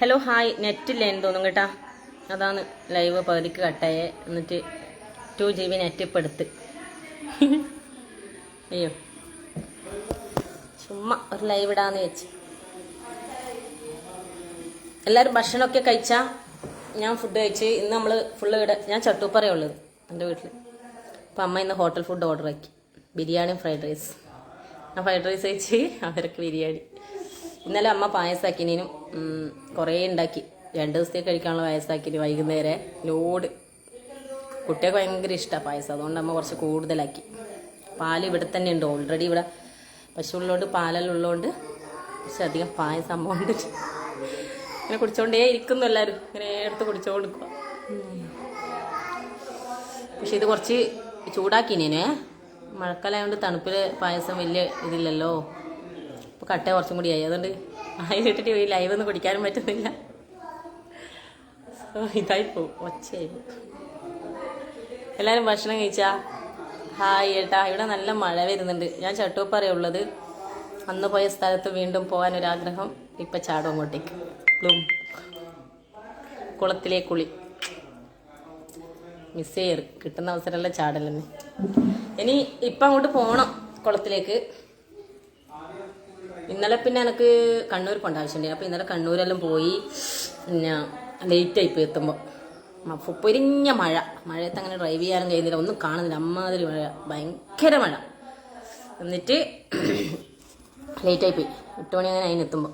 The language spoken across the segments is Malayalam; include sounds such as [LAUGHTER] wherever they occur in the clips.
ഹലോ ഹായ് നെറ്റില്ലേന്ന് തോന്നും കേട്ടാ. അതാണ് ലൈവ് പകുതിക്ക് കട്ടായെ. എന്നിട്ട് ടു ജി ബി നെറ്റ് ഇപ്പം എടുത്ത്. അയ്യോ. ചുമ്മാ ഒരു ലൈവ് ഇടാന്ന് വെച്ച്. എല്ലാവരും ഭക്ഷണമൊക്കെ കഴിച്ചാ? ഞാൻ ഫുഡ് കഴിച്ച്. ഇന്ന് നമ്മൾ ഫുള്ള് ഇവിടെ ഞാൻ ചട്ടൂപ്പറയേ ഉള്ളത് എന്റെ വീട്ടിൽ അപ്പം അമ്മ ഇന്ന് ഹോട്ടൽ ഫുഡ് ഓർഡർ ആക്കി. ബിരിയാണിയും ഫ്രൈഡ് റൈസ് ഞാൻ ഫ്രൈഡ് റൈസ് കഴിച്ച് അവർക്ക് ബിരിയാണി. ഇന്നലെ അമ്മ പായസാക്കിനും കുറേ ഉണ്ടാക്കി രണ്ട് ദിവസത്തേക്ക് കഴിക്കാനുള്ള പായസാക്കി വൈകുന്നേരം. ലോഡ്. കുട്ടികൾക്ക് ഭയങ്കര ഇഷ്ടമാണ് പായസം. അതുകൊണ്ട് അമ്മ കുറച്ച് കൂടുതലാക്കി. പാൽ ഇവിടെ തന്നെ ഉണ്ട് ഓൾറെഡി ഇവിടെ പശുവുള്ളതുകൊണ്ട് പാലെല്ലാം ഉള്ളതുകൊണ്ട് കുറച്ച് അധികം പായസം അമ്മ ഉണ്ട് ഇങ്ങനെ കുടിച്ചോണ്ടേ ഇരിക്കുന്നു എല്ലാവരും ഇങ്ങനെ എടുത്ത് കുടിച്ചോണ്ട് കൊടുക്കുക പക്ഷെ ഇത് കുറച്ച് ചൂടാക്കിനേനെ. മഴക്കാലമായതുകൊണ്ട് തണുപ്പിൽ പായസം വലിയ ഇതില്ലല്ലോ. അപ്പോൾ കട്ട കുറച്ചും കൂടി ആയി. അതുകൊണ്ട് ആയി ഇട്ടിട്ട് ഈ ലൈവ് ഒന്നും കുടിക്കാനും പറ്റുന്നില്ല. ഇതായി പോവും ഒച്ചയായി. എല്ലാവരും ഭക്ഷണം കഴിച്ചാ? ഹായ് ഏട്ടാ ഇവിടെ നല്ല മഴ വരുന്നുണ്ട്. ഞാൻ ചട്ടൂപ്പറയുള്ളത് അന്ന് പോയ സ്ഥലത്ത് വീണ്ടും പോകാൻ ഒരാഗ്രഹം ഇപ്പം ചാടും അങ്ങോട്ടേക്ക്. ബ്ലൂം. കുളത്തിലെ കുളി. മിസ് ചെയ്യറ് കിട്ടുന്ന അവസരമല്ല ചാടല്ലേ ഇനി ഇപ്പം അങ്ങോട്ട് പോകണം കുളത്തിലേക്ക്. ഇന്നലെ പിന്നെ എനിക്ക് കണ്ണൂർ കൊണ്ട ആവശ്യമുണ്ട് അപ്പോൾ ഇന്നലെ കണ്ണൂരെല്ലാം പോയി പിന്നെ ലേറ്റ് ആയിപ്പോയി എത്തുമ്പോൾ പൊരിഞ്ഞ മഴ. മഴയത്ത് അങ്ങനെ ഡ്രൈവ് ചെയ്യാനും കഴിയുന്നില്ല. ഒന്നും കാണുന്നില്ല. അമ്മാതിരി മഴ. ഭയങ്കര മഴ. എന്നിട്ട് [CLEARS THROAT] ലേറ്റ് പോയി. എട്ട് മണി അങ്ങനെ അതിന് എത്തുമ്പോൾ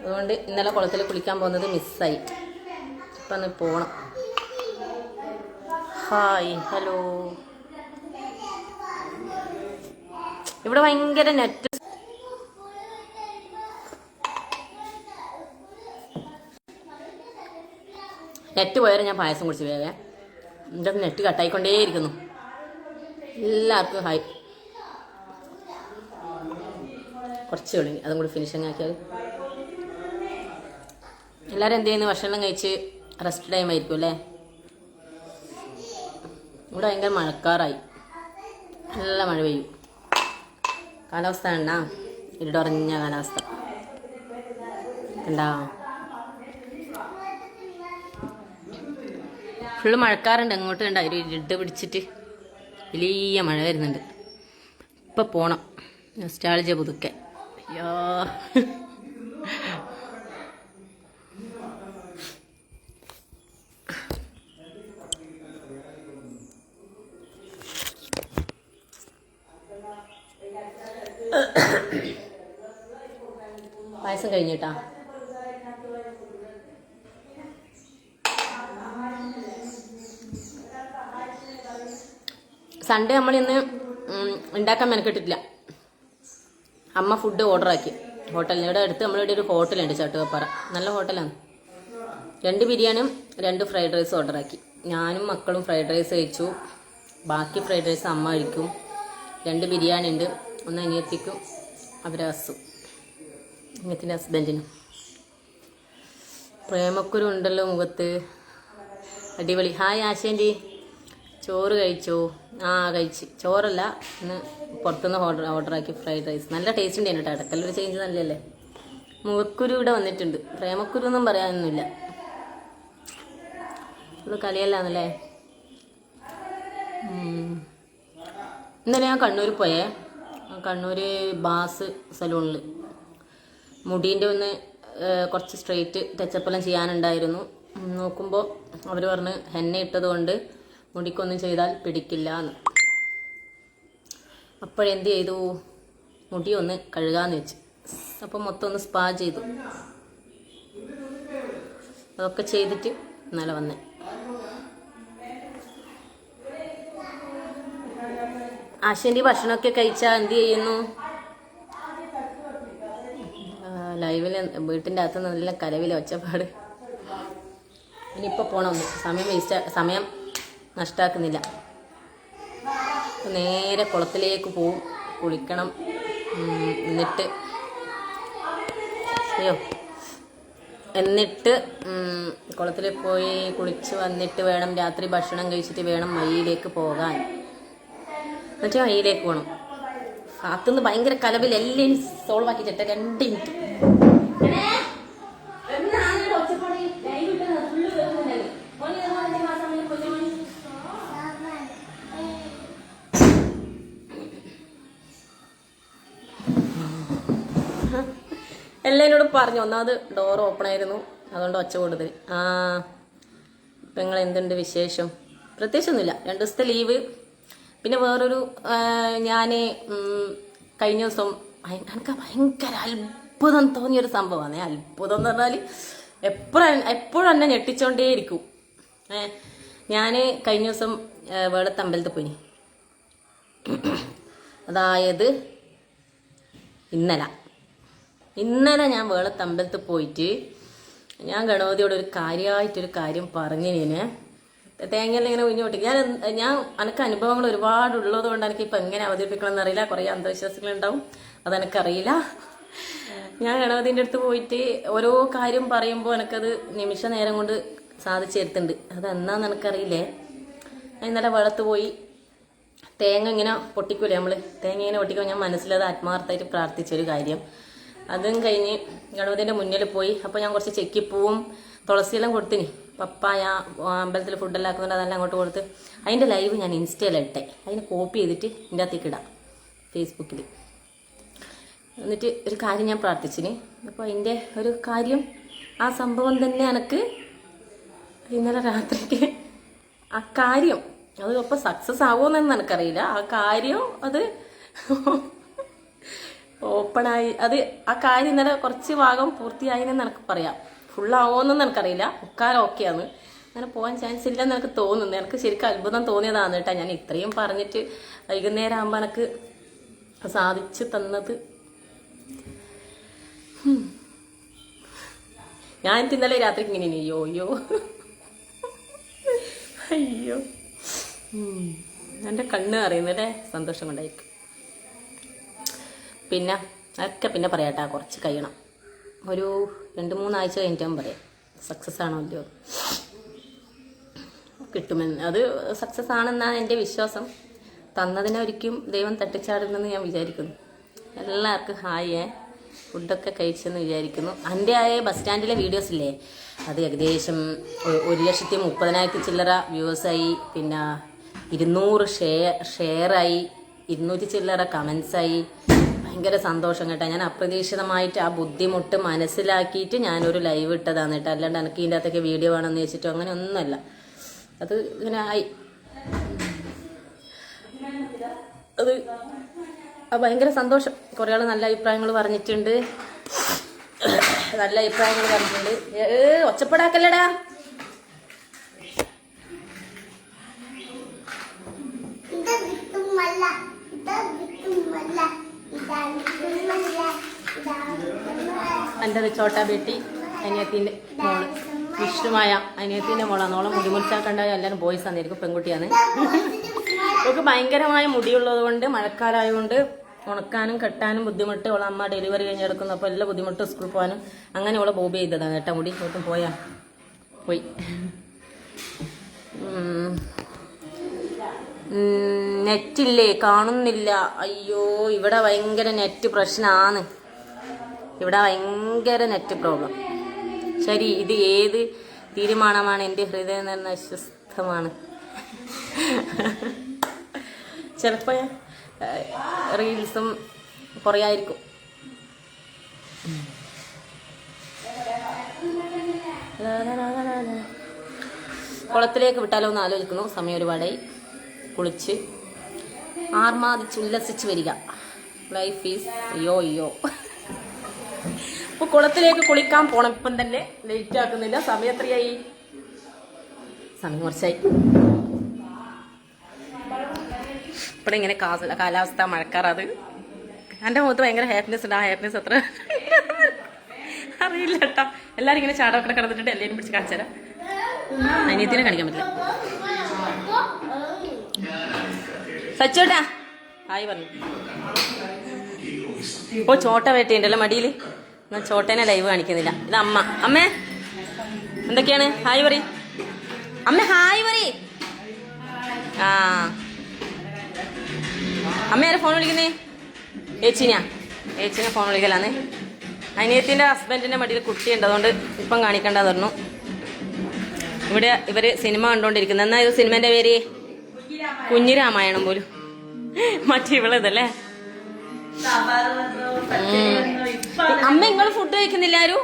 അതുകൊണ്ട് ഇന്നലെ കുളത്തിൽ കുളിക്കാൻ പോകുന്നത് മിസ്സായി ഇപ്പം ഒന്ന് പോകണം ഹായ് ഹലോ ഇവിടെ ഭയങ്കര നെറ്റ് നെറ്റ് പോയാലും ഞാൻ പായസം കുടിച്ച് വേഗം. എന്റെ നെറ്റ് കട്ടായിക്കൊണ്ടേയിരിക്കുന്നു. എല്ലാവർക്കും ഹായ് കുറച്ച് വിളിങ്ങി അതും കൂടി ഫിനിഷിങ് ആക്കിയാൽ എല്ലാവരും എന്ത് ചെയ്യുന്നു? ഭക്ഷണം കഴിച്ച് റെസ്റ്റ് ടൈം ആയിരിക്കും അല്ലേ? ഇവിടെ ഭയങ്കര മഴക്കാറായി. നല്ല മഴ പെയ്യും. കാലാവസ്ഥ കണ്ടാ? ഇരുടറിഞ്ഞ കാലാവസ്ഥ. കണ്ടാ? ഫുള്ള് മഴക്കാറുണ്ട്. അങ്ങോട്ട് കണ്ട? ഒരു ഇരുട്ട് പിടിച്ചിട്ട് വലിയ മഴ വരുന്നുണ്ട്. ഇപ്പൊ പോണം. നൊസ്റ്റാളജ പുതുക്കെ അയ്യോ. പായസം കഴിഞ്ഞിട്ടാ? സൺഡേ നമ്മൾ ഇന്ന് ഉണ്ടാക്കാൻ മെനക്കെട്ടിട്ടില്ല. അമ്മ ഫുഡ് ഓർഡർ ആക്കി. ഹോട്ടലിന് ഇവിടെ അടുത്ത് നമ്മളിവിടെ ഒരു ഹോട്ടലുണ്ട് ചട്ടുകപ്പാറ. നല്ല ഹോട്ടലാണ് രണ്ട് ബിരിയാണിയും രണ്ട് ഫ്രൈഡ് റൈസ് ഓർഡർ ആക്കി. ഞാനും മക്കളും ഫ്രൈഡ് റൈസ് കഴിച്ചു. ബാക്കി ഫ്രൈഡ് റൈസ് അമ്മ കഴിക്കും. രണ്ട് ബിരിയാണി ഉണ്ട് ഒന്ന് അനിയത്തിക്കും അവരെ ഹസ്സും അനിയത്തിന്റെ ഹസ്ബൻഡിനും പ്രേമക്കുരു ഉണ്ടല്ലോ മുഖത്ത്. അടിപൊളി. ഹായ് ആശേന്റെ. ചോറ് കഴിച്ചോ? ആ കഴിച്ച്. ചോറല്ല ഇന്ന് പുറത്തുനിന്ന് ഓർഡർ ഓർഡറാക്കി ഫ്രൈഡ് റൈസ് നല്ല ടേസ്റ്റ് ഉണ്ട് കേട്ടോ. ഇടക്കല്ലൊരു ചേഞ്ച് നല്ലല്ലേ മുഖക്കുരു ഇവിടെ വന്നിട്ടുണ്ട്. പ്രേമക്കുരു ഒന്നും പറയാനൊന്നുമില്ല. ഇത് കളിയല്ലാന്നല്ലേ. ഇന്നലെ ഞാൻ കണ്ണൂർ പോയേ. കണ്ണൂർ ബാസ് സലൂണിൽ മുടീന്റെ ഒന്ന് കുറച്ച് സ്ട്രെയിറ്റ് ടച്ചപ്പെല്ലാം ചെയ്യാനുണ്ടായിരുന്നു. നോക്കുമ്പോൾ അവർ പറഞ്ഞ് ഹെന്ന ഇട്ടത് കൊണ്ട് മുടിക്കൊന്നും ചെയ്താൽ പിടിക്കില്ല എന്ന് അപ്പോഴെന്ത് ചെയ്തു? മുടി ഒന്ന് കഴുകാന്ന് വെച്ചു. അപ്പം മൊത്തം ഒന്ന് സ്പാ ചെയ്തു. അതൊക്കെ ചെയ്തിട്ട് ഇന്നലെ വന്നേ. ആശാന്റെ ഭക്ഷണമൊക്കെ കഴിച്ചാൽ എന്ത് ചെയ്യുന്നു? ലൈവിൽ വീട്ടിന്റെ അകത്ത് നല്ല കലവില ഒച്ചപ്പാട്. ഇനിയിപ്പോൾ പോകണം സമയം വേസ്റ്റ് സമയം നഷ്ടാക്കുന്നില്ല. നേരെ കുളത്തിലേക്ക് പോവും. കുളിക്കണം. എന്നിട്ട് അയ്യോ. എന്നിട്ട് കുളത്തിൽ പോയി കുളിച്ച് വന്നിട്ട് വേണം രാത്രി ഭക്ഷണം കഴിച്ചിട്ട് വേണം മയിലേക്ക് പോകാൻ. എന്നിട്ട് അയിലേക്ക് പോകണം ഭാഗത്തുനിന്ന് ഭയങ്കര കലവിൽ എല്ലാം സോൾവ് ആക്കി ചേട്ടാ രണ്ട് മിനിറ്റ് എല്ലാം എന്നോട് പറഞ്ഞു ഒന്നാമത് ഡോർ ഓപ്പൺ ആയിരുന്നു. അതുകൊണ്ട് ഒച്ച കൂടുതൽ. ആ ഇപ്പം നിങ്ങൾ എന്തുണ്ട് വിശേഷം? പ്രത്യേകിച്ചൊന്നുമില്ല. രണ്ട് ദിവസത്തെ ലീവ് പിന്നെ വേറൊരു ഞാൻ കഴിഞ്ഞ ദിവസം എനിക്ക് ഭയങ്കര അത്ഭുതം തോന്നിയൊരു സംഭവമാണ് അത്ഭുതം എന്ന് പറഞ്ഞാൽ എപ്പോഴും എപ്പോഴും എന്നെ ഞെട്ടിച്ചോണ്ടേയിരിക്കും ഞാൻ കഴിഞ്ഞ ദിവസം അമ്പലത്തിൽ പോയി അതായത് ഇന്നലെ. ഇന്നലെ ഞാൻ വേളത്തമ്പലത്ത് പോയിട്ട് ഞാൻ ഗണപതിയോട് ഒരു കാര്യമായിട്ടൊരു കാര്യം പറഞ്ഞു പറഞ്ഞിനെ തേങ്ങയെല്ലാം ഇങ്ങനെ കുഞ്ഞു പൊട്ടി. ഞാൻ ഞാൻ എനിക്ക് അനുഭവങ്ങൾ ഒരുപാട് ഉള്ളത് കൊണ്ട് എനിക്ക് ഇപ്പൊ എങ്ങനെ അവതരിപ്പിക്കണം എന്നറിയില്ല കുറേ അന്ധവിശ്വാസങ്ങളുണ്ടാവും അതെനിക്കറിയില്ല ഞാൻ ഗണപതിന്റെ അടുത്ത് പോയിട്ട് ഓരോ കാര്യം പറയുമ്പോൾ എനിക്കത് നിമിഷ നേരം കൊണ്ട് സാധിച്ചു തരുത്തുണ്ട് അതെന്നാന്ന് എനിക്കറിയില്ലേ ഞാൻ ഇന്നലെ വെള്ളത്ത് പോയി തേങ്ങ ഇങ്ങനെ പൊട്ടിക്കൂലേ നമ്മൾ തേങ്ങ ഇങ്ങനെ പൊട്ടിക്കുമ്പോൾ ഞാൻ മനസ്സിലത് ആത്മാർത്ഥമായിട്ട് പ്രാർത്ഥിച്ചൊരു കാര്യം. അതും കഴിഞ്ഞ് ഗണപതിന്റെ മുന്നിൽ പോയി. അപ്പോൾ ഞാൻ കുറച്ച് ചെക്കിപ്പൂവും തുളസിയെല്ലാം കൊടുത്തിനി. പപ്പായ അമ്പലത്തിൽ ഫുഡെല്ലാം ആക്കുന്നുണ്ട് അതെല്ലാം അങ്ങോട്ട് കൊടുത്ത് അതിന്റെ ലൈവ് ഞാൻ ഇൻസ്റ്റയിലിട്ടെ അതിന് കോപ്പി ചെയ്തിട്ട് എന്റെ അകത്തേക്ക് ഇടാം ഫേസ്ബുക്കിൽ എന്നിട്ട് ഒരു കാര്യം ഞാൻ പ്രാർത്ഥിച്ചിന്. അപ്പോൾ അതിന്റെ ഒരു കാര്യം ആ സംഭവം തന്നെ എനിക്ക് ഇന്നലെ രാത്രിക്ക് ആ കാര്യം അത് ഇപ്പം സക്സസ് ആവുമെന്ന് എനിക്കറിയില്ല. ആ കാര്യം അത് ഓപ്പണായി അത് ആ കാര്യം ഇന്നലെ കുറച്ച് ഭാഗം പൂർത്തിയായി എന്ന് എനിക്ക് പറയാം. ഫുള്ളാവുമെന്നൊന്നും എനിക്കറിയില്ല മുക്കാൽ ഓക്കെയാണ്. അങ്ങനെ പോകാൻ ചാൻസ് ഇല്ലെന്ന് എനിക്ക് തോന്നുന്നു. എനിക്ക് ശരിക്കും അത്ഭുതം തോന്നിയതാണ് കേട്ടോ ഞാൻ ഇത്രയും പറഞ്ഞിട്ട് വൈകുന്നേരം ആകുമ്പോൾ എനിക്ക് സാധിച്ചു തന്നത്. ഞാൻ ഇന്നലെ രാത്രിക്ക് ഇങ്ങനെ അയ്യോ അയ്യോ. അയ്യോ. എന്റെ കണ്ണ് അറിയുന്നല്ലേ? സന്തോഷം കൊണ്ടായിരിക്കും. പിന്നെ അതൊക്കെ പിന്നെ പറയാട്ടാ. കുറച്ച് കഴിയണം. ഒരു രണ്ട് മൂന്നാഴ്ച ഞാൻ പറയാം. സക്സസ് ആണോ ഇല്ലയോ? കിട്ടുമെന്ന്. അത് സക്സസ് ആണെന്നാണ് എന്റെ വിശ്വാസം. തന്നതിനെ ഒരിക്കും ദൈവം തട്ടിച്ചാടുന്നെന്ന് ഞാൻ വിചാരിക്കുന്നു. എല്ലാവർക്കും ഹായ് ഫുഡൊക്കെ കഴിച്ചെന്ന് വിചാരിക്കുന്നു. എന്റെ ആയ ബസ് സ്റ്റാൻഡിലെ വീഡിയോസ് ഇല്ലേ? അത് ഏകദേശം ഒരു ലക്ഷത്തി മുപ്പതിനായിരത്തി ചില്ലറ വ്യൂവേഴ്സായി പിന്നെ ഇരുന്നൂറ് ഷെയർ ഷെയറായി ഇരുന്നൂറ്റി ചില്ലറ കമൻസായി ഭയങ്കര സന്തോഷം കേട്ടോ. ഞാൻ അപ്രതീക്ഷിതമായിട്ട് ആ ബുദ്ധിമുട്ട് മനസ്സിലാക്കിയിട്ട് ഞാനൊരു ലൈവ് ഇട്ടതാണ് കേട്ടോ. അല്ലാണ്ട് എനിക്ക് ഇതിന്റെ അകത്തൊക്കെ വീഡിയോ വേണമെന്ന് വെച്ചിട്ടോ അങ്ങനെ ഒന്നുമല്ല അത് ഇങ്ങനെ ആയി. അത് ആ ഭയങ്കര സന്തോഷം. കുറേ ആൾ നല്ല അഭിപ്രായങ്ങൾ പറഞ്ഞിട്ടുണ്ട്. നല്ല അഭിപ്രായങ്ങൾ പറഞ്ഞിട്ടുണ്ട്. ഏ ഒച്ചപ്പെടാക്കല്ലടാ ഇത് വിട്ടുമല്ല ഇത് വിട്ടുമല്ല ഇതാണ് വിട്ടുമല്ല ഇതാണ് വിട്ടുമല്ല എന്റെ റിച്ചോട്ട ബേട്ടി അനിയത്തിന്റെ മോൾ. വിഷ്ണുമായ അനിയത്തിന്റെ മോളാണ്. ഓളെ മുടി മുറിച്ചാക്കണ്ട. എല്ലാവരും ബോയ്സ് ആണെയിരിക്കും പെൺകുട്ടിയാണ്. അവൾക്ക് ഭയങ്കരമായ മുടിയുള്ളത് കൊണ്ട് മഴക്കാലമായതുകൊണ്ട് ഉണക്കാനും കെട്ടാനും ബുദ്ധിമുട്ട് ഓളെ അമ്മ ഡെലിവറി കഴിഞ്ഞ് എടുക്കുന്നു അപ്പോൾ എല്ലാ ബുദ്ധിമുട്ട് സ്കൂളിൽ പോകാനും അങ്ങനെ ഓളെ ബോബി ചെയ്തതാണ് കേട്ടോ മുടി. ഒട്ടും പോയാ. പോയി. നെറ്റില്ലേ കാണുന്നില്ല. അയ്യോ ഇവിടെ ഭയങ്കര നെറ്റ് പ്രശ്നമാണ് ഇവിടെ ഭയങ്കര നെറ്റ് പ്രോബ്ലം ശരി ഇത് ഏത് തീരുമാനമാണ്? എന്റെ ഹൃദയം എന്ന അസ്വസ്ഥമാണ്. ചിലപ്പോൾ റീൽസും കുറയായിരിക്കും കുളത്തിലേക്ക് വിട്ടാലോ എന്ന് ആലോചിക്കുന്നു. സമയം ഒരുപാടായി. കുളിച്ച് ആർമാദിച്ച് ഉല്ലസിച്ച് വരിക. ലൈഫ് ഈസ് യോ യോ അപ്പൊ കുളത്തിലേക്ക് കുളിക്കാൻ പോണം. ഇപ്പം തന്നെ ലേറ്റ് ആക്കുന്നില്ല. സമയം എത്രയായി? സമയം കുറച്ചായി. ഇവിടെ ഇങ്ങനെ കാസ- കാലാവസ്ഥ മഴക്കാർ അത് എന്റെ മുഖത്ത് ഭയങ്കര ഹാപ്പിനെസ് ഉണ്ട്. ആ ഹാപ്പിനെസ് അത്ര അറിയില്ല കേട്ടോ. എല്ലാരും ഇങ്ങനെ ചാടമൊക്കെ കിടന്നിട്ടുണ്ട്. എല്ലാവരും പിടിച്ച് കാണിച്ചു തരാം. അനിയത്തിനെ കാണിക്കാൻ പറ്റില്ല. സച്ചോട്ടാ. ആയി പറഞ്ഞു. ഓ ചോട്ട വേട്ടയുണ്ടല്ലോ മടിയിൽ എന്നാൽ ചോട്ടേനെ ലൈവ് കാണിക്കുന്നില്ല. ഇത് അമ്മ. അമ്മേ എന്തൊക്കെയാണ്? ഹായ് പറ അമ്മ ഹായ് പറ ആ. അമ്മ ആരെ ഫോൺ വിളിക്കുന്നേ? ഏച്ചിനാ ഏച്ചിനെ ഫോൺ വിളിക്കലാന്ന്. അനിയത്തിന്റെ ഹസ്ബൻഡിന്റെ മടിയിൽ കുട്ടിയുണ്ട് അതുകൊണ്ട് ഇപ്പം കാണിക്കേണ്ടത് പറഞ്ഞു. ഇവിടെ ഇവർ സിനിമ കണ്ടോണ്ടിരിക്കുന്നു. എന്നാ ഇത് സിനിമന്റെ പേര്? കുഞ്ഞിരാമായണം പോലും. മറ്റേ ഇവളതല്ലേ അമ്മ നിങ്ങൾ ഫുഡ് കഴിക്കുന്നില്ല ആരും?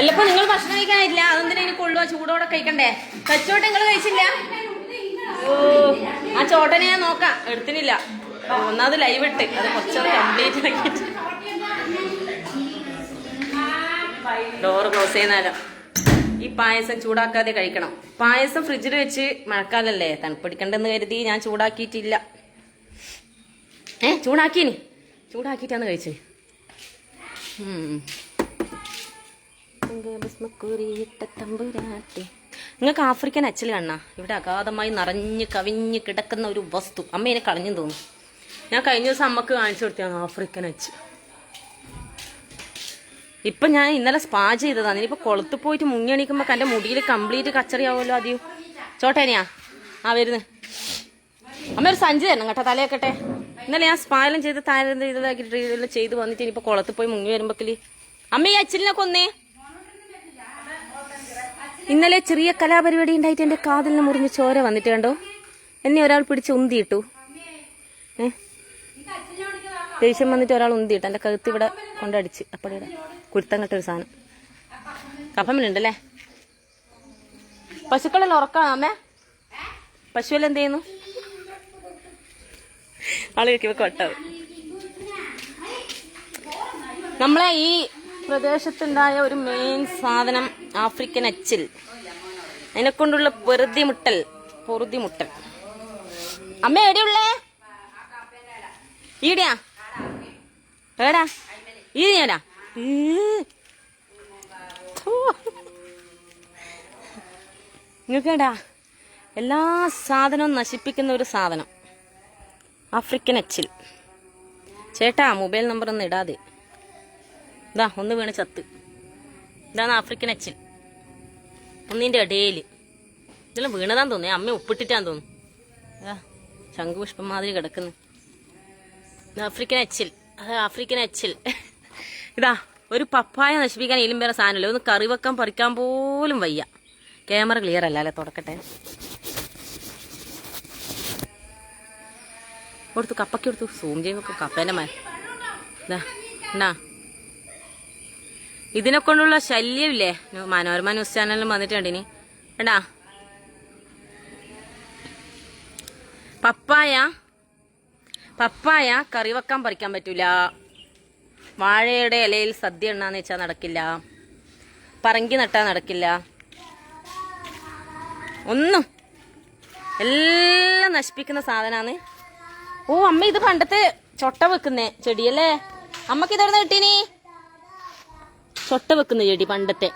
എല്ലപ്പോ നിങ്ങൾ ഭക്ഷണം കഴിക്കാനില്ല അതെന്തിനാ ഇനി കൊള്ളുക ചൂടോടെ കഴിക്കണ്ടേ? കച്ചോട്ട് നിങ്ങൾ കഴിച്ചില്ല? ഓ ആ ചോട്ടനെ ഞാൻ നോക്കാം. എടുത്തിനില്ല ഒന്നാമത് ലൈവ് ഇട്ട്. അത് കുറച്ച് കംപ്ലീറ്റ് ആക്കിയിട്ട്. ഡോറ് ക്ലോസ് ചെയ്യുന്നാലോ ഈ പായസം ചൂടാക്കാതെ കഴിക്കണം. പായസം ഫ്രിഡ്ജിൽ വെച്ച് മഴക്കാലല്ലേ? തണുപ്പിടിക്കണ്ടെന്ന് കരുതി ഞാൻ ചൂടാക്കിയിട്ടില്ല. ഏ? ചൂടാക്കിയനി. ചൂടാക്കിയിട്ടാണ് കഴിച്ചത്. നിങ്ങൾക്ക് ആഫ്രിക്കൻ അച്ചിൽ കാണാ ഇവിടെ അഗാധമായി നിറഞ്ഞ് കവിഞ്ഞ് കിടക്കുന്ന ഒരു വസ്തു. അമ്മ എന്നെ കളഞ്ഞു തോന്നുന്നു. ഞാൻ കഴിഞ്ഞ ദിവസം അമ്മയ്ക്ക് കാണിച്ചു കൊടുത്താണ് ആഫ്രിക്കൻ അച്ച് ഇപ്പൊ ഞാൻ ഇന്നലെ സ്പാ ചെയ്തതാണ്. ഇനിയിപ്പോ കൊളുത്ത് പോയിട്ട് മുങ്ങി എണീക്കുമ്പോ എന്റെ മുടിയിൽ കംപ്ലീറ്റ് കച്ചറിയാവുമല്ലോ അധികം ചോട്ടേനെയാ? ആ വരുന്നു. അമ്മ ഒരു സഞ്ചി തരണം കേട്ടോ തലയൊക്കെ ഇന്നലെ ഞാൻ സ്പാലം ചെയ്ത് താരം ഇതാക്കി ഇതെല്ലാം ചെയ്ത് വന്നിട്ട് ഇനിയിപ്പോ കുളത്ത് പോയി മുങ്ങി വരുമ്പോക്കിൽ. അമ്മ ഈ അച്ചിലിനെ കൊന്നേ. ഇന്നലെ ചെറിയ കലാപരിപാടി ഉണ്ടായിട്ട് എന്റെ കാതിലിന് മുറിഞ്ഞ് ചോര വന്നിട്ട് കണ്ടോ? എന്നെ ഒരാൾ പിടിച്ച് ഉന്തിയിട്ടു. ഏ? ദേഷ്യം വന്നിട്ട് ഒരാൾ ഉന്തിയിട്ട്. എന്റെ കഴുത്ത് ഇവിടെ കൊണ്ടടിച്ച്. അപ്പടിയുടെ കുരുത്തം കെട്ടൊരു സാധനം. കഫമിലുണ്ടല്ലേ പശുക്കളെല്ലാം ഉറക്കാണോ അമ്മേ? പശുവെല്ലാം എന്ത് ചെയ്യുന്നു? ആളുകൾക്ക് കൊട്ടത് നമ്മളെ ഈ പ്രദേശത്തുണ്ടായ ഒരു മെയിൻ സാധനം ആഫ്രിക്കൻ അച്ചിൽ. അതിനെ കൊണ്ടുള്ള പൊറുതിമുട്ടൽ പൊറുതിമുട്ടൽ. അമ്മ എവിടെയുള്ളേ? ഈടെയാ? ഏടാ ഈ ഞാനാ നിങ്ങൾക്കേടാ എല്ലാ സാധനവും നശിപ്പിക്കുന്ന ഒരു സാധനം. ആഫ്രിക്കൻ അച്ചിൽ. ചേട്ടാ മൊബൈൽ നമ്പർ ഒന്നും ഇടാതെ. ഇതാ ഒന്ന് വീണ് ചത്ത്. ഇതാണ് ആഫ്രിക്കൻ അച്ചിൽ. ഒന്നിന്റെ ഇടയിൽ. ഇതെല്ലാം വീണതാന്ന് തോന്നുന്നു. അമ്മ ഉപ്പിട്ടിട്ടാന്ന് തോന്നുന്നു. ഇതാ ശംഖുപുഷ്പം മാതിരി കിടക്കുന്നു. ആഫ്രിക്കൻ അച്ചിൽ. അത് ആഫ്രിക്കൻ അച്ചിൽ. ഇതാ ഒരു പപ്പായ നശിപ്പിക്കാൻ ഇതിലും വേറെ സാധനമില്ല. ഒന്ന് കറി വെക്കാൻ പറിക്കാൻ പോലും വയ്യ. ക്യാമറ ക്ലിയർ അല്ല അല്ലേ? തുടക്കട്ടെ. കൊടുത്തു കപ്പയ്ക്ക് കൊടുത്തു. സൂം ചെയ്യുമ്പോൾ കപ്പേന്റെ മര എന്നാ ഇതിനെ കൊണ്ടുള്ള ശല്യമില്ലേ? മനോരമ ന്യൂസ് ചാനലിലും വന്നിട്ടുണ്ടിനി എടാ പപ്പായ പപ്പായ കറി വെക്കാൻ പറിക്കാൻ പറ്റൂല. വാഴയുടെ ഇലയിൽ സദ്യ എണ്ണാന്ന് വെച്ചാൽ നടക്കില്ല. പറങ്കി നട്ടാൽ നടക്കില്ല. ഒന്നും. എല്ലാം നശിപ്പിക്കുന്ന സാധനാണ് ഓ അമ്മ ഇത് പണ്ടത്തെ ചൊട്ട വെക്കുന്നേ ചെടിയല്ലേ അമ്മയ്ക്ക് ഇതെവിടെ കിട്ടീനി? ചൊട്ട വെക്കുന്ന ചെടി പണ്ടത്തെ.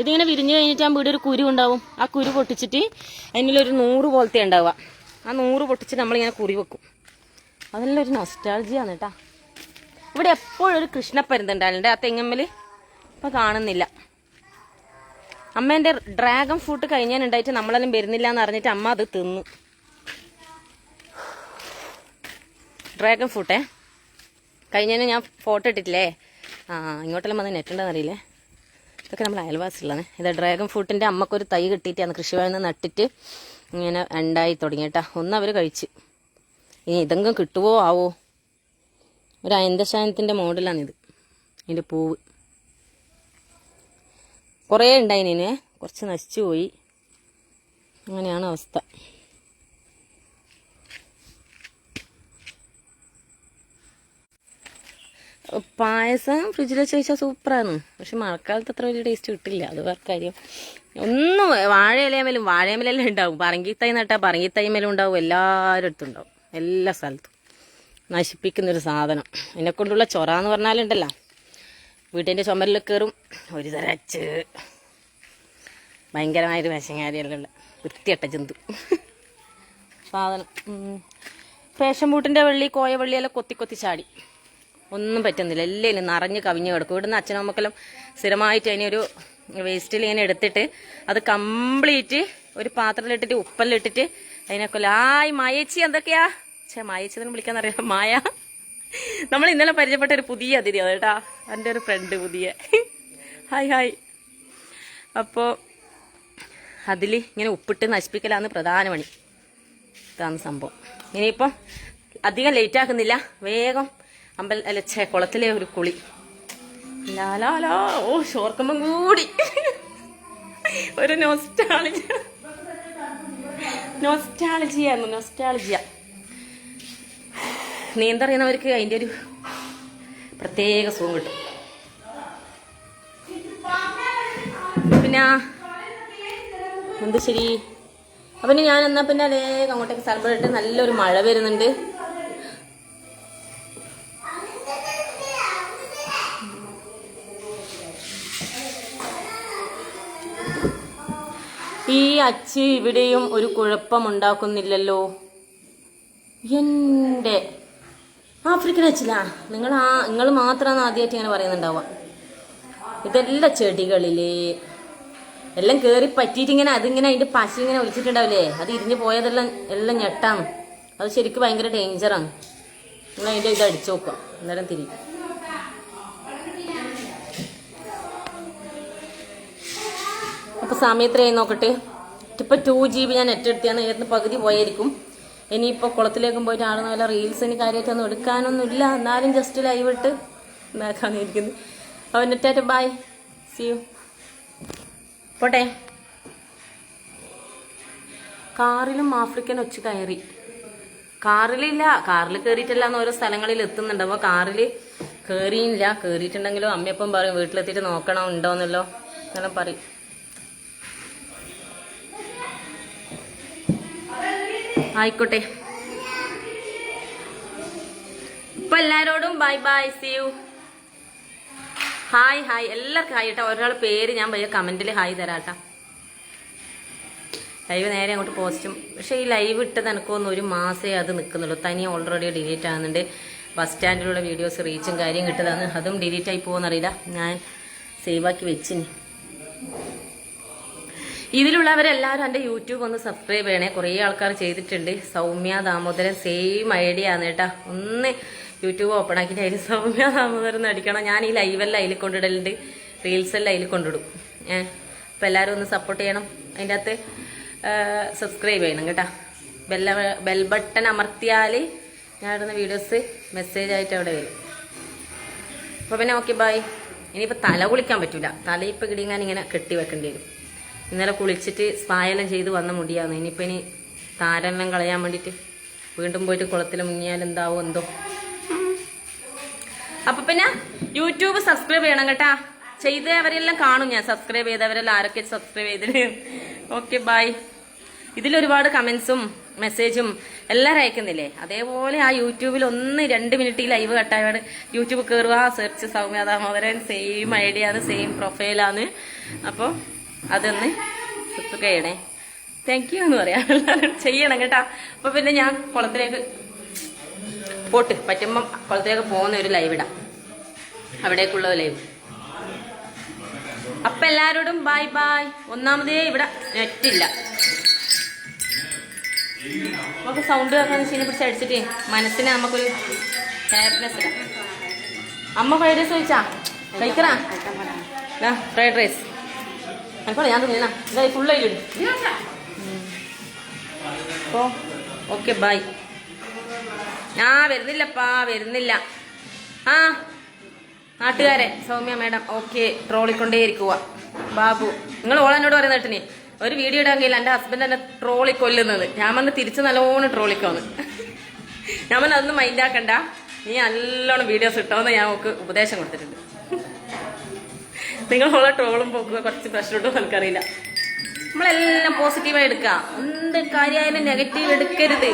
ഇതിങ്ങനെ വിരിഞ്ഞു കഴിഞ്ഞിട്ട് ആ വീട് ഒരു കുരു ഉണ്ടാവും. ആ കുരു പൊട്ടിച്ചിട്ട് അതിനുള്ളൊരു നൂറ് പോലത്തെ ഉണ്ടാവുക. ആ നൂറ് പൊട്ടിച്ചിട്ട് നമ്മളിങ്ങനെ കുറി വെക്കും. അതെല്ലാം ഒരു നൊസ്റ്റാൾജിയാണ് കേട്ടാ ഇവിടെ എപ്പോഴും ഒരു കൃഷ്ണപ്പരുന്നുണ്ടായിരുന്നു ആ തെങ്ങമ്മൽ ഇപ്പൊ കാണുന്നില്ല. അമ്മേന്റെ ഡ്രാഗൺ ഫ്രൂട്ട് കഴിഞ്ഞാൽ ഉണ്ടായിട്ട് നമ്മളെല്ലാം വരുന്നില്ല എന്ന് അറിഞ്ഞിട്ട് അമ്മ അത് തിന്നു. ഡ്രാഗൺ ഫ്രൂട്ടേ കഴിഞ്ഞതിന് ഞാൻ ഫോട്ടോ ഇട്ടിട്ടില്ലേ? ആ ഇങ്ങോട്ടെല്ലാം വന്ന് നെറ്റ് ഉണ്ടെന്ന് അറിയില്ലേ ഇതൊക്കെ നമ്മൾ അയൽവാസികളാണ്. ഇത് ഡ്രാഗൺ ഫ്രൂട്ടിന്റെ അമ്മക്കൊരു തൈ കിട്ടിയിട്ടാണ് കൃഷിഭവനിൽ നിന്ന് നട്ടിട്ട് ഇങ്ങനെ ഉണ്ടായി തുടങ്ങി കേട്ടോ. ഒന്ന് അവർ കഴിച്ച്. ഇനി ഇതെങ്കിലും കിട്ടുവോ ആവോ? ഒരു അയന്തശാനത്തിന്റെ മോഡലാണിത്. ഇതിന്റെ പൂവ്. കുറേ ഉണ്ടായിനെ കുറച്ച് നശിച്ചു പോയി. അങ്ങനെയാണ് അവസ്ഥ. പായസം ഫ്രിഡ്ജിൽ വെച്ച് കഴിച്ചാൽ സൂപ്പറാണ്. പക്ഷെ മഴക്കാലത്ത് അത്ര വലിയ ടേസ്റ്റ് കിട്ടില്ല. അത് വേറെ കാര്യം. ഒന്നും വാഴയിലേമേലും വാഴയമേലെല്ലാം ഉണ്ടാവും. പറങ്കിത്തൈ നട്ടാൽ പറങ്കിത്തൈമേലും ഉണ്ടാവും. എല്ലാവരും അടുത്തും ഉണ്ടാവും. എല്ലാ സ്ഥലത്തും. നശിപ്പിക്കുന്നൊരു സാധനം. എന്നെ കൊണ്ടുള്ള ചൊറ എന്ന് പറഞ്ഞാലുണ്ടല്ലോ. വീട്ടിന്റെ ചുമരിൽ കയറും. ഒരു തരച്ച് ഭയങ്കരമായൊരു വിശങ്ങാരിയെല്ലാം ഉള്ള വൃത്തിയട്ട ജന്തു. സാധനം. ഫാഷൻ ബൂട്ടിന്റെ വെള്ളി കോയ വെള്ളിയെല്ലാം കൊത്തി കൊത്തി ചാടി. ഒന്നും പറ്റുന്നില്ല. എല്ലാം നിറഞ്ഞ് കവിഞ്ഞ് കിടക്കും. ഇവിടുന്ന് അച്ഛനും അമ്മക്കെല്ലാം സ്ഥിരമായിട്ട് അതിനൊരു വേസ്റ്റിൽ ഇങ്ങനെ എടുത്തിട്ട് അത് കംപ്ലീറ്റ് ഒരു പാത്രത്തിലിട്ടിട്ട് ഉപ്പലിട്ടിട്ട് അതിനൊക്കെ ആയ് മായേച്ചി എന്തൊക്കെയാ? ചേ മായേച്ചി എന്ന് വിളിക്കാന്നറിയാം മായ. നമ്മൾ ഇന്നലെ പരിചയപ്പെട്ട ഒരു പുതിയ അതിഥി അതിഥിയാണ് കേട്ടാ? എന്റെ ഒരു ഫ്രണ്ട് പുതിയ. Hi hi. അപ്പോൾ അതിൽ ഇങ്ങനെ ഉപ്പിട്ട് നശിപ്പിക്കലാന്ന് പ്രധാന പണി. ഇതാണ് സംഭവം. ഇനിയിപ്പം അധികം ലേറ്റ് ആക്കുന്നില്ല. വേഗം അമ്പൽ അല്ല കുളത്തിലെ ഒരു കുളി. ലാലാലാ ഓ ഷോർക്കുമ്പം കൂടി. ഒരു നൊസ്റ്റാളജി നോസ്റ്റാളജിയായിരുന്നു നോസ്റ്റാളജിയ നീന്തറിയുന്നവർക്ക് അതിന്റെ ഒരു പ്രത്യേക സുഖം കിട്ടും. പിന്നെ എന്ത് ശരി? അപ്പം ഞാൻ എന്നാൽ പിന്നെ അതേ അങ്ങോട്ടേക്ക് സ്ഥലപ്പെട്ടിട്ട് നല്ലൊരു മഴ വരുന്നുണ്ട്. ഈ അച്ച് ഇവിടെയും ഒരു കുഴപ്പമുണ്ടാക്കുന്നില്ലല്ലോ. എന്റെ ആഫ്രിക്കൻ അച്ചിലാ നിങ്ങൾ ആ നിങ്ങൾ മാത്രമാണ് ആദ്യമായിട്ട് ഇങ്ങനെ പറയുന്നുണ്ടാവുക. ഇതെല്ലാം ചെടികളിലെ എല്ലാം കേറി പറ്റിയിട്ട് ഇങ്ങനെ അതിങ്ങനെ അതിന്റെ പശ ഇങ്ങനെ ഒലിച്ചിട്ടുണ്ടാവില്ലേ? അത് ഇരിഞ്ഞു പോയതെല്ലാം എല്ലാം ഞെട്ടാണ്. അത് ശരിക്കും ഭയങ്കര ഡേഞ്ചറാണ്. നിങ്ങൾ അതിന്റെ ഇത് അടിച്ചു നോക്കുക. അന്നേരം തിരി സമയം നോക്കട്ടെ. ഇപ്പൊ ടു ജി ബി ഞാൻ നെറ്റ് എടുത്തിയാണ് ഇതിന് പകുതി പോയായിരിക്കും. ഇനിയിപ്പോൾ കുളത്തിലേക്കും പോയിട്ട് ആളുന്ന നല്ല റീൽസിന് കാര്യമായിട്ടൊന്നും എടുക്കാനൊന്നും ഇല്ല. എന്നാലും ജസ്റ്റ് ലൈവ് ഇട്ട് ഇതാക്കാന്ന് ഇരിക്കുന്നത്. അപ്പോൾ നെറ്റായിട്ട് ബൈ സി യു പോട്ടെ. കാറിലും ആഫ്രിക്കൻ ഒച്ച കയറി. കാറിലില്ല. കാറിൽ കയറിയിട്ടില്ല എന്ന് ഓരോ സ്ഥലങ്ങളിൽ എത്തുന്നുണ്ട്. അപ്പോൾ കാറിൽ കയറിയില്ല കയറിയിട്ടുണ്ടെങ്കിലും അമ്മയപ്പം പറയും വീട്ടിലെത്തിയിട്ട് നോക്കണം? ഉണ്ടോ? ഉണ്ടോന്നല്ലോ എന്നെല്ലാം പറയും. ആയിക്കോട്ടെ. ഇപ്പൊ എല്ലാരോടും bye bye see you hi hi എല്ലാവർക്കും ഹായ് കേട്ടോ ഒരാൾ പേര് ഞാൻ പയ്യ കമന്റിൽ ഹായ് തരാട്ടാ. ലൈവ് നേരെ അങ്ങോട്ട് പോസ്റ്റും പക്ഷേ ഈ ലൈവ് ഇട്ടത് എനിക്കൊന്നും ഒരു മാസേ അത് നിൽക്കുന്നുള്ളൂ തനി ഓൾറെഡി ഡിലീറ്റ് ആകുന്നുണ്ട് ബസ് സ്റ്റാൻഡിലുള്ള വീഡിയോസ് റീച്ചും കാര്യം കിട്ടതാണ്. അതും ഡിലീറ്റ് ആയി പോകുന്നറിയില്ല ഞാൻ സേവാക്കി വെച്ചിനി. ഇതിലുള്ളവരെല്ലാവരും എന്റെ യൂട്യൂബ് ഒന്ന് സബ്സ്ക്രൈബ് ചെയ്യണേ. കുറേ ആൾക്കാർ ചെയ്തിട്ടുണ്ട്. സൗമ്യ ദാമോദരൻ സെയിം ഐഡിയ ആണ് കേട്ടോ. ഒന്ന് യൂട്യൂബ് ഓപ്പൺ ആക്കിയിട്ട് അതിൽ സൗമ്യ ദാമോദരൻ അടിക്കണം. ഞാൻ ഈ ലൈവെല്ലാം അതിൽ കൊണ്ടിടലുണ്ട്. റീൽസ് എല്ലാം അതിൽ കൊണ്ടിടും. ഏഹ് അപ്പം എല്ലാവരും ഒന്ന് സപ്പോർട്ട് ചെയ്യണം. അതിന്റെ അകത്ത് സബ്സ്ക്രൈബ് ചെയ്യണം കേട്ടോ. ബെല്ല ബെൽ ബട്ടൺ അമർത്തിയാൽ ഞാൻ ഇടുന്ന വീഡിയോസ് മെസ്സേജ് ആയിട്ട് അവിടെ വരും. അപ്പോൾ പിന്നെ ഓക്കെ ബൈ ഇനിയിപ്പോൾ തല കുളിക്കാൻ പറ്റില്ല തല ഇപ്പം കിടിങ്ങാൻ ഇങ്ങനെ കെട്ടി വെക്കേണ്ടി വരും. ഇന്നലെ കുളിച്ചിട്ട് സ്പായെല്ലാം ചെയ്ത് വന്ന മുടിയാണ്. ഇനിയിപ്പോൾ ഇനി താരെല്ലാം കളയാൻ വേണ്ടിയിട്ട് വീണ്ടും പോയിട്ട് കുളത്തിൽ മുങ്ങിയാൽ എന്താവും എന്തോ. അപ്പൊ പിന്നെ യൂട്യൂബ് സബ്സ്ക്രൈബ് ചെയ്യണം കേട്ടാ. ചെയ്തവരെല്ലാം കാണും ഞാൻ സബ്സ്ക്രൈബ് ചെയ്തവരെല്ലാം ആരൊക്കെ സബ്സ്ക്രൈബ് ചെയ്തിട്ട് ഓക്കെ ബൈ. ഇതിലൊരുപാട് കമന്റ്സും മെസ്സേജും എല്ലാം അയക്കുന്നില്ലേ? അതേപോലെ ആ യൂട്യൂബിൽ ഒന്ന് രണ്ട് മിനിറ്റ് ലൈവ് കട്ടായാണ് യൂട്യൂബ് കയറുക സെർച്ച് സൗമ്യതാമോദരൻ സെയിം ഐഡിയ ആണ് സെയിം പ്രൊഫൈലാണ് അപ്പോൾ അതൊന്ന് സബ്സ്ക്രൈബ് ചെയ്യണേ താങ്ക് യു എന്ന് പറയാം. ചെയ്യണം കേട്ടാ. അപ്പൊ പിന്നെ ഞാൻ കുളത്തിലേക്ക് പോട്ട്. പറ്റുമ്പം കുളത്തിലേക്ക് പോകുന്ന ഒരു ലൈവ് ഇടാം. അവിടേക്കുള്ള ലൈവ് അപ്പൊ എല്ലാരോടും ബൈ ബൈ ഒന്നാമതേ ഇവിടെ നെറ്റില്ല. നമുക്ക് സൗണ്ട് കേൾക്കാന്ന് വെച്ചാൽ പിടിച്ച് അടിച്ചിട്ട് മനസ്സിന് നമുക്കൊരു ഹാപ്പിനെസ് ഇടാം. അമ്മ ഫ്രൈഡ് റൈസ് ചോദിച്ചാ? കഴിക്കറാ ഫ്രൈഡ് റൈസ് അനക്കോളെ ഞാൻ തിന്നാ ഇതായി ആയിട്ട് ഓ ഓക്കെ ബൈ ആ വരുന്നില്ലപ്പാ വരുന്നില്ല. ആ നാട്ടുകാരെ സൗമ്യ മേഡം ഓക്കെ ട്രോളിക്കൊണ്ടേയിരിക്കുക ബാബു നിങ്ങൾ ഓളെന്നോട് പറയുന്ന കേട്ടിനി? ഒരു വീഡിയോ കഴിയില്ല. എന്റെ ഹസ്ബൻഡ് എന്നെ ട്രോളി കൊല്ലുന്നത്. ഞാൻ വന്ന് തിരിച്ച് നല്ലോണം ട്രോളിക്കോന്ന് ഞാൻ വന്ന് അതൊന്നും മൈൻഡാക്കണ്ട നീ നല്ലോണം വീഡിയോസ് ഇട്ടോന്ന് ഞാൻ നമുക്ക് ഉപദേശം കൊടുത്തിട്ടുണ്ട്. നിങ്ങൾ ഓളെ ട്രോളും പോക്കുക കുറച്ച് പ്രശ്നമുണ്ടോ നമുക്കറിയില്ല നമ്മളെല്ലാം പോസിറ്റീവായി എടുക്കുക എന്ത് കാര്യമായാലും നെഗറ്റീവ് എടുക്കരുത്.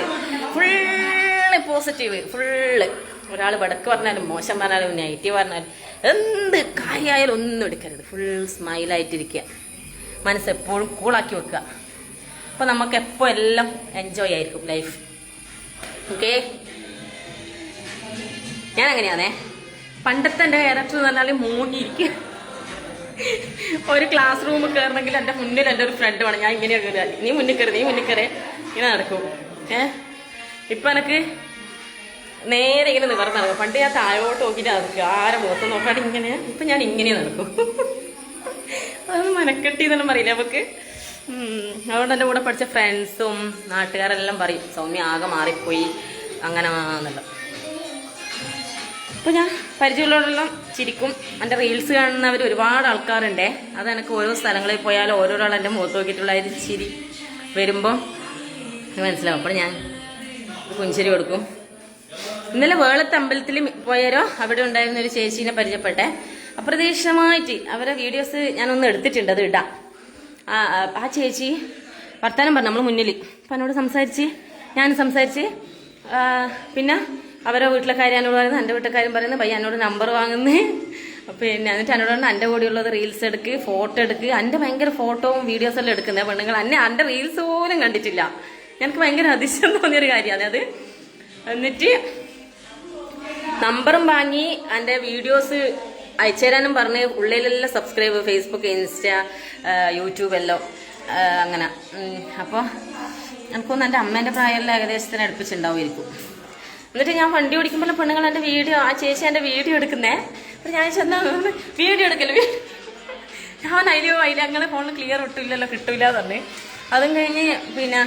ഫുള്ള് പോസിറ്റീവ് ഫുള്ള് ഒരാൾ വടക്ക് പറഞ്ഞാലും മോശം പറഞ്ഞാലും നെഗറ്റീവ് പറഞ്ഞാലും എന്ത് കാര്യമായാലും ഒന്നും എടുക്കരുത്. ഫുൾ സ്മൈലായിട്ടിരിക്കുക മനസ്സ് എപ്പോഴും കൂളാക്കി വെക്കുക. അപ്പം നമുക്ക് എപ്പോൾ എല്ലാം എൻജോയ് ആയിരിക്കും ലൈഫ് ഓക്കെ ഞാൻ അങ്ങനെയാണേ പണ്ടത്തെ എന്റെ ക്യാരക്ടർ എന്ന് പറഞ്ഞാൽ മൂങ്ങിയിരിക്കുക ഒരു ക്ലാസ് റൂം കയറണമെങ്കിൽ എന്റെ മുന്നിൽ എന്റെ ഒരു ഫ്രണ്ട് വേണം. ഞാൻ ഇങ്ങനെയാണ് കയറുക നീ മുന്നിൽ കയറി നീ മുന്നിൽ കയറി ഇങ്ങനെ നടക്കും. ഏ? ഇപ്പം എനിക്ക് നേരെ ഇങ്ങനെ നിവർന്ന് നടക്കും. പണ്ട് ഞാൻ താഴോട്ട് നോക്കിയിട്ട് നടക്കും ആരെ മുഖത്ത് നോക്കാണ്ട് ഇങ്ങനെ. ഇപ്പം ഞാൻ ഇങ്ങനെ നടക്കും. അതൊന്നും മനക്കെട്ടി എന്നൊന്നും പറയില്ല. നമുക്ക് അതുകൊണ്ട് എന്റെ കൂടെ പഠിച്ച ഫ്രണ്ട്സും നാട്ടുകാരെല്ലാം പറയും സൗമ്യ ആകെ മാറിപ്പോയി. അങ്ങനെ ആന്നല്ലോ അപ്പോൾ ഞാൻ പരിചയമുള്ളവരെല്ലാം ചിരിക്കും. എന്റെ റീൽസ് കാണുന്നവർ ഒരുപാട് ആൾക്കാരുണ്ട്. അത് എനിക്ക് ഓരോ സ്ഥലങ്ങളിൽ പോയാൽ ഓരോരാൾ എന്റെ മുഖത്ത് നോക്കിയിട്ടുള്ള ഒരു ചിരി വരുമ്പോൾ മനസ്സിലാവും. അപ്പോൾ ഞാൻ പുഞ്ചിരി കൊടുക്കും. ഇന്നലെ വേളത്ത് അമ്പലത്തിൽ പോയാരോ അവിടെ ഉണ്ടായിരുന്ന ഒരു ചേച്ചീനെ പരിചയപ്പെട്ടെ. അപ്രതീക്ഷിതമായിട്ട് അവരെ വീഡിയോസ് ഞാനൊന്ന് എടുത്തിട്ടുണ്ട് അത് ഇടാം. ആ ചേച്ചി വർത്താനം പറഞ്ഞു നമ്മൾ മുന്നിൽ അപ്പം എന്നോട് സംസാരിച്ച് ഞാൻ സംസാരിച്ച്. പിന്നെ അവരെ വീട്ടിലെ കാര്യം എന്നോട് പറയുന്നത്? എന്റെ വീട്ടിലെ പറയുന്നത്? പയ്യ എന്നോട് നമ്പർ വാങ്ങുന്നേ. പിന്നെ എന്നിട്ട് എന്നോട് പറഞ്ഞാൽ എന്റെ കൂടെയുള്ളത് റീൽസ് എടുക്ക് ഫോട്ടോ എടുക്ക്. എന്റെ ഭയങ്കര ഫോട്ടോവും വീഡിയോസ് എല്ലാം എടുക്കുന്നത് പെണ്ണുങ്ങൾ. എന്നെ എന്റെ റീൽസ് പോലും കണ്ടിട്ടില്ല. എനിക്ക് ഭയങ്കര അതിശയം തോന്നിയൊരു കാര്യമാണ് അത്. എന്നിട്ട് നമ്പറും വാങ്ങി എന്റെ വീഡിയോസ് അയച്ചു തരാനും പറഞ്ഞ് ഉള്ളിലെല്ലാം സബ്സ്ക്രൈബ് ഫേസ്ബുക്ക് ഇൻസ്റ്റ യൂട്യൂബ് എല്ലാം അങ്ങനെ. അപ്പോൾ എനിക്കൊന്ന് എന്റെ അമ്മേന്റെ പ്രായമെല്ലാം ഏകദേശത്തിന് അടുപ്പിച്ചുണ്ടാവുമായിരിക്കും എന്നിട്ട് ഞാൻ വണ്ടി ഓടിക്കുമ്പോൾ പെണ്ണുങ്ങൾ എന്റെ വീഡിയോ ആ ചേച്ചി എന്റെ വീഡിയോ എടുക്കുന്നേ. അപ്പോൾ ഞാൻ ചെന്ന വീഡിയോ എടുക്കൽ ഞാൻ അതിലോ അതിൽ അങ്ങനെ ഫോണിൽ ക്ലിയർ ഒട്ടില്ലല്ലോ കിട്ടില്ല പറഞ്ഞു. അതും കഴിഞ്ഞ് പിന്നെ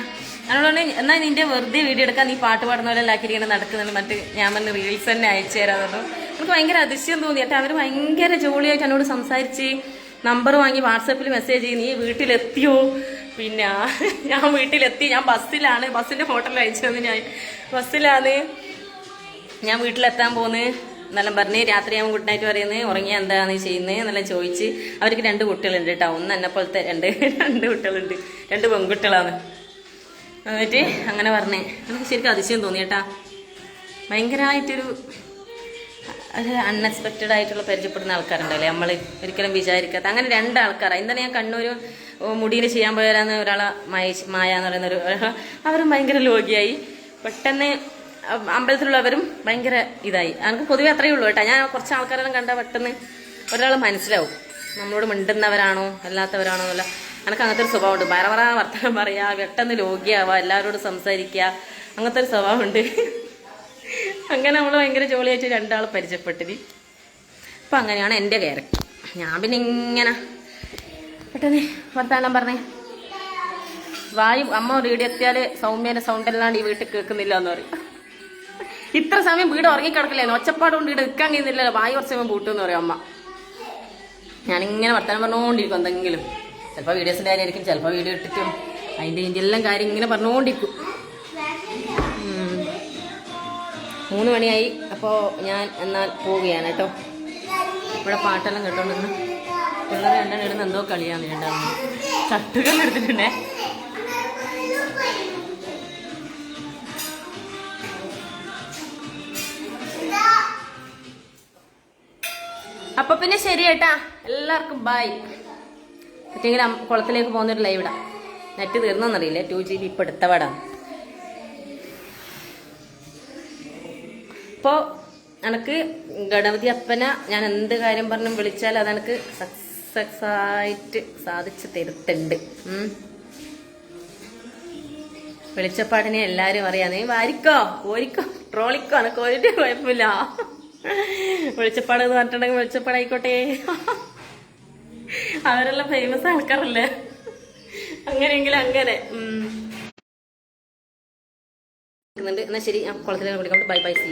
എന്നോട് എന്നാൽ നിന്റെ വെറുതെ വീഡിയോ എടുക്കാൻ നീ പാട്ട് പാടുന്ന പോലെ എല്ലാക്കിരി ഇങ്ങനെ നടക്കുന്നുണ്ട് മറ്റ് ഞാൻ വന്ന് റീൽസ് തന്നെ അയച്ചു തരാമെന്നു എനിക്ക് ഭയങ്കര അതിശയം തോന്നി. എന്നിട്ട് അവർ ഭയങ്കര ജോളിയായിട്ട് എന്നോട് സംസാരിച്ച് നമ്പർ വാങ്ങി വാട്സപ്പിൽ മെസ്സേജ് ചെയ്ത് നീ വീട്ടിലെത്തിയോ? പിന്നെ ഞാൻ വീട്ടിലെത്തി. ഞാൻ ബസ്സിലാണ് ബസ്സിന്റെ ഫോട്ടോ അയച്ചു തന്നെ ഞാൻ. ബസ്സിലാണ് ഞാൻ വീട്ടിലെത്താൻ പോന്ന് എന്നെല്ലാം പറഞ്ഞ് രാത്രി ഞാൻ ഗുഡ് നൈറ്റ് പറയുന്നത് ഉറങ്ങിയാൽ എന്താണ് ചെയ്യുന്നത് എന്നെല്ലാം ചോദിച്ച്. അവർക്ക് രണ്ട് കുട്ടികളുണ്ട് കേട്ടോ. ഒന്ന് എന്നെ പോലത്തെ രണ്ട് രണ്ട് കുട്ടികളുണ്ട്. രണ്ട് പെൺകുട്ടികളാണ്. എന്നിട്ട് അങ്ങനെ പറഞ്ഞേ. എനിക്ക് ശരിക്കും അതിശയം തോന്നി കേട്ടാ. ഭയങ്കരമായിട്ടൊരു ഒരു അൺഎക്സ്പെക്റ്റഡ് ആയിട്ടുള്ള പരിചയപ്പെടുന്ന ആൾക്കാരുണ്ടല്ലേ നമ്മൾ ഒരിക്കലും വിചാരിക്കാത്ത. അങ്ങനെ രണ്ട് എന്താണ് ഞാൻ കണ്ണൂർ മുടിയിൽ ചെയ്യാൻ പോയവരാന്ന് ഒരാളെ മായ മായ എന്ന് പറയുന്ന ഒരു അവരും ഭയങ്കര ലോകിയായി പെട്ടെന്ന് അമ്പലത്തിലുള്ളവരും ഭയങ്കര ഇതായി. എനിക്ക് പൊതുവെ അത്രയേ ഉള്ളൂ കേട്ടോ. ഞാൻ കുറച്ച് ആൾക്കാരെല്ലാം കണ്ട പെട്ടെന്ന് ഒരാൾ മനസ്സിലാവും. നമ്മളോട് മിണ്ടുന്നവരാണോ അല്ലാത്തവരാണോ എന്നല്ല. എനിക്ക് അങ്ങനത്തെ ഒരു സ്വഭാവമുണ്ട്. പറ വർത്തമാനം പറയാ പെട്ടെന്ന് രോഗിയാവുക എല്ലാവരോടും സംസാരിക്കുക അങ്ങനത്തെ ഒരു സ്വഭാവമുണ്ട്. അങ്ങനെ നമ്മൾ ഭയങ്കര ജോളിയായിട്ട് രണ്ടാൾ പരിചയപ്പെട്ടിന്. അപ്പം അങ്ങനെയാണ് എന്റെ ക്യാരക്ടർ ഞാൻ പിന്നെ ഇങ്ങനെ പെട്ടെന്ന് വർത്താനം പറഞ്ഞേ. വായു അമ്മ റീഡിയെത്തിയാൽ സൗമ്യന്റെ സൗണ്ട് അല്ലാണ്ട് ഈ വീട്ടിൽ കേൾക്കുന്നില്ല എന്ന് പറയും. ഇത്ര സമയം വീട് ഉറങ്ങിക്കിടക്കില്ലായിരുന്നു. ഒച്ചപ്പാട് കൊണ്ട് ഇവിടെ നിൽക്കാൻ കഴിയുന്നില്ലല്ലോ. വായി കുറച്ച് സമയം പൂട്ടെന്ന് പറയും അമ്മ. ഞാനിങ്ങനെ വർത്താനം പറഞ്ഞുകൊണ്ടിരിക്കും എന്തെങ്കിലും. ചിലപ്പോൾ വീഡിയോസിന്റെ കാര്യമായിരിക്കും ചിലപ്പോൾ വീഡിയോ ഇട്ടിട്ടും അതിന്റെ ഇതിന്റെ എല്ലാം കാര്യം ഇങ്ങനെ പറഞ്ഞുകൊണ്ടിരിക്കും. മൂന്ന് മണിയായി. അപ്പോൾ ഞാൻ എന്നാൽ പോവുകയാണ് കേട്ടോ. ഇവിടെ പാട്ടെല്ലാം കേട്ടോണ്ടിരുന്നു പിള്ളേർ രണ്ടെണ്ണം ഇടുന്ന എന്തോ കളിയാണ് രണ്ടാമത് ചട്ടുകൾ എടുത്തിട്ടുണ്ടേ. അപ്പൊ പിന്നെ ശരി കേട്ടാ എല്ലാവർക്കും ബൈ പറ്റെങ്കിൽ കുളത്തിലേക്ക് പോകുന്നൊരു ലൈവ് ഇടാം. നെറ്റ് തീർന്നറിയില്ല ടു ജി ബി ഇപ്പൊ എടുത്തപാടാണ് അപ്പോൾ എനക്ക് ഗണപതി അപ്പന ഞാൻ എന്ത് കാര്യം പറഞ്ഞും വിളിച്ചാൽ അതെനിക്ക് സക്സസ് ആയിട്ട് സാധിച്ചു തരുത്തുണ്ട്. വെളിച്ചപ്പാടിനെ എല്ലാരും അറിയാം. നീ വാരിക്കോ കോരിക്കോ ട്രോളിക്കോ എനക്ക് ഒരു കുഴപ്പമില്ല. വെളിച്ചപ്പാട് എന്ന് പറഞ്ഞിട്ടുണ്ടെങ്കിൽ വെളിച്ചപ്പാടായിക്കോട്ടെ. അവരെല്ലാം ഫേമസ് ആൾക്കാരല്ലേ? അങ്ങനെയെങ്കിൽ അങ്ങനെ. എന്നാ ശരി ഞാൻ കുളത്തിലേക്ക് കുടിക്കൊണ്ട് ബൈ ബൈ സി